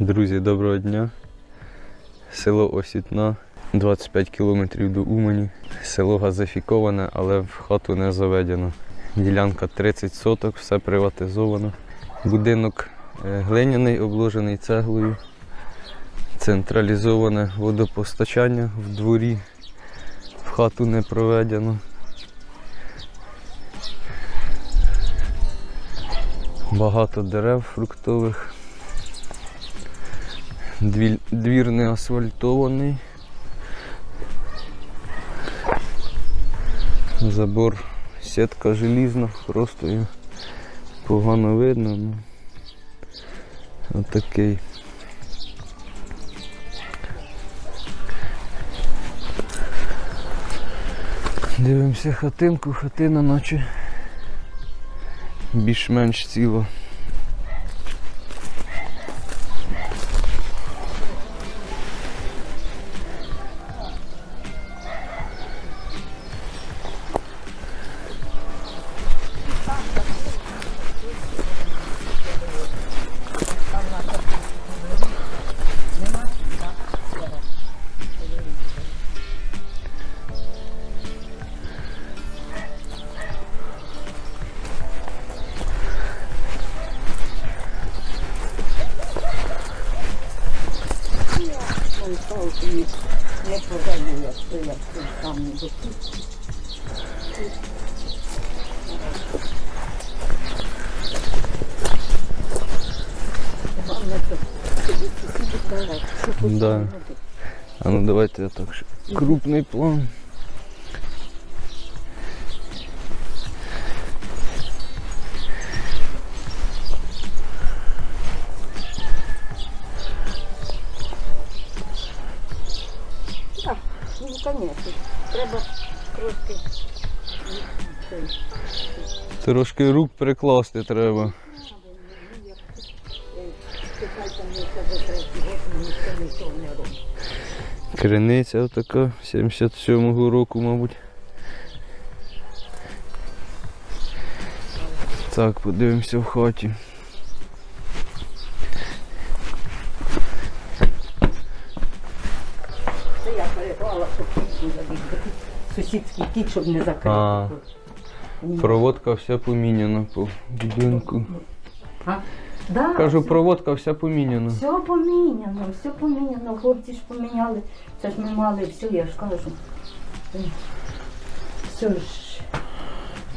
Друзі, доброго дня. Село Осітна, 25 кілометрів до Умані. Село газифіковане, але в хату не заведено. Ділянка 30 соток, все приватизовано. Будинок е, глиняний, обложений цеглою. Централізоване водопостачання в дворі. В хату не проведено. Багато дерев фруктових. Двір, не асфальтований. Забор, сітка желізна, просто її погано видно. Ну, отакий. Дивимося хатинку, хатина наче більш-менш ціла. Не продаю, як то як тут там не допустить. Головне, то тобі сусіди далеко, що хоч Да. там робити. А ну давайте я так. ще. Крупний план. Ну, звісно, треба трошки Трошки рук прикласти треба. Криниця така 77-го року, мабуть. Так, подивимося в хаті. Я переклала, щоб кіт не забіг. Сусідський кіт, щоб не А. закрити. Ні. Проводка вся поміняна по будинку. А? Да, Кажу, все, проводка вся поміняна. все поміняно, все поміняно. Хлопці ж поміняли. Це ж ми мали все, я ж кажу. Все ж,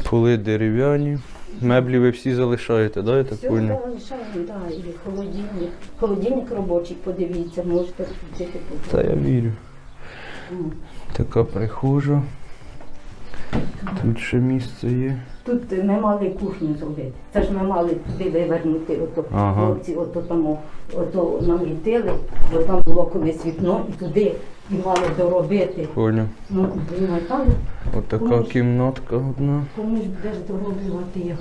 Поли дерев'яні. Меблі ви всі залишаєте, да, я так все понял? залишаємо, да, і холодильник. Холодильник робочий, подивіться, можете включити. Та я вірю. Така прихожа. Тут ще місце є. Тут ми мали кухню зробити. Це ж ми мали туди вивернути, ото Ага. хлопці ото тому, ото намітили, бо там було колись вікно і туди і мали доробити. Поняв. Ну, там Отака Поміж. кімнатка одна. кому ж будеш дороблювати, як,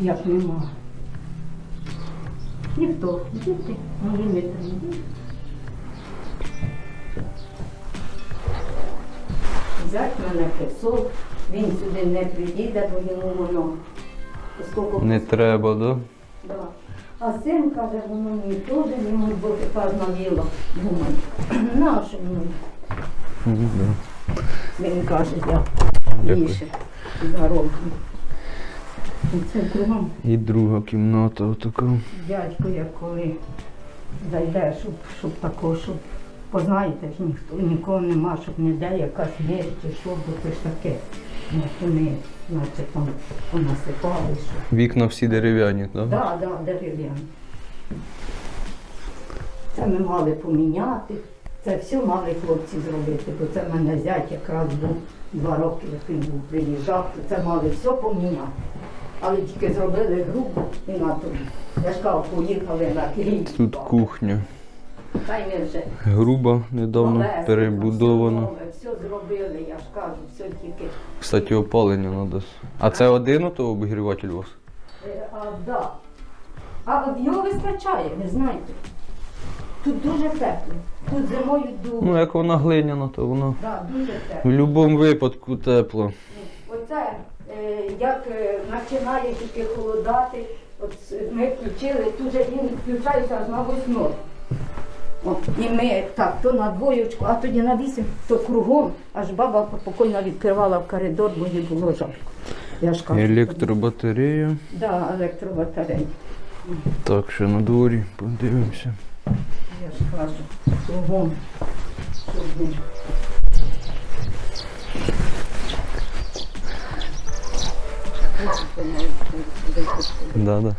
як нема. Ніхто, діти, мої не треба. Взять мене писок, він сюди не приїде, бо йому воно скільки Не треба, да? Да. А син каже, воно мені теж йому бо тепер навіло. Думаю, наше мені. Мгм, да. Він каже, я Дякую. більше зароблю. І це кругом І друга кімната отака. дядько, як коли зайде, щоб, щоб тако, щоб познаєте ж ніхто, нікого нема, щоб не де якась смерть чи що, бо це ж таке. Ну, вони, наче там понасипали, що. Вікна всі дерев'яні, так? Да? Так, так, дерев'яні. Це ми мали поміняти. Це все мали хлопці зробити, бо це в мене зять якраз був два роки, як він був приїжджав, то це мали все поміняти. Але тільки зробили групу і на тобі. Я ж кажу, поїхали на Київ. Тут кухня. Груба, недавно перебудована. все зробили, я ж кажу, все тільки. Кстати, опалення треба. А це один ото обігріватель у вас? Е, А, да. а от його вистачає, ви знаєте. Тут дуже тепло. Тут зимою дуже. Ну, як вона глиняна, то воно Да, дуже в будь-якому випадку тепло. Оце, е, як е, починає тільки холодати, От ми включили, тут же він включається на восьму. О, і ми так, то на двоєчку, а тоді на вісім, то кругом, аж баба покойна відкривала в коридор, бо їй було жарко. Я ж кажу, Електробатарея. Да, електробатарея. Так, ще на дворі подивимося. Я ж кажу, кругом. кругом. Да, да.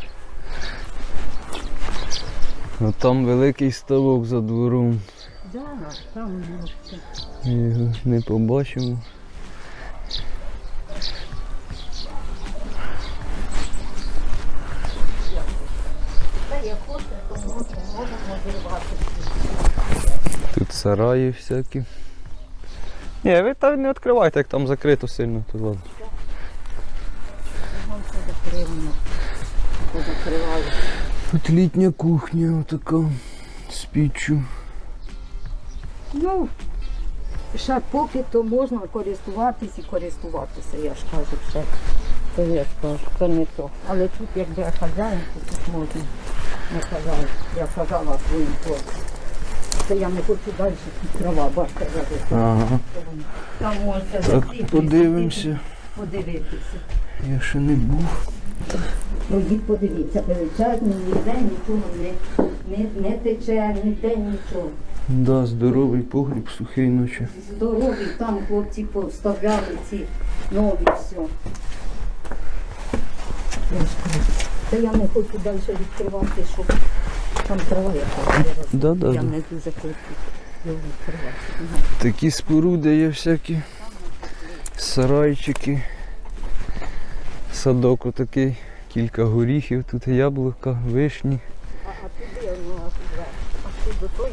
А там великий ставок за двором. Да, там. Ми його не побачимо. Тут сараї всякі. Ні, ви там не відкривайте, як там закрито сильно, то ладно. Закривано. Позакривали. Тут літня кухня отака з піччю. Ну, ще поки то можна користуватись і користуватися, я ж кажу, ще. Це я скажу, це не то. Але тут якби я хазяїн, то тут можна. Не хазяїн. Я сказала своїм хлопцям. Це я не хочу далі тут трава, бачите, Ага. там можна Так, подивимося. Подивитися. Я ще не був. Ходіть, подивіться, величезні, ніде нічого не, не, не тече, ніде нічого. Да, здоровий погріб, сухий ночі. Здорові, там хлопці повставляли ці нові все. Та я не хочу далі відкривати, щоб там трава яка. Да, да, Я да. не дуже хочу його відкривати. Ага. Такі споруди є всякі. Сарайчики. Садок отакий. Кілька горіхів, тут яблука, вишні. А, туди, ну, а туди, а туди до тої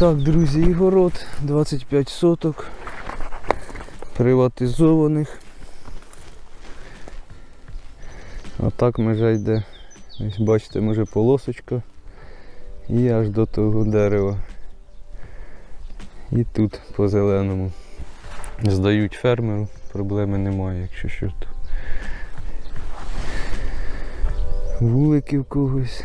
Так, друзі, і город 25 соток. Приватизованих. А так межа йде. Ось бачите, може полосочка. І аж до того дерева. І тут по зеленому. Здають фермеру, проблеми немає, якщо що. Вулики в когось.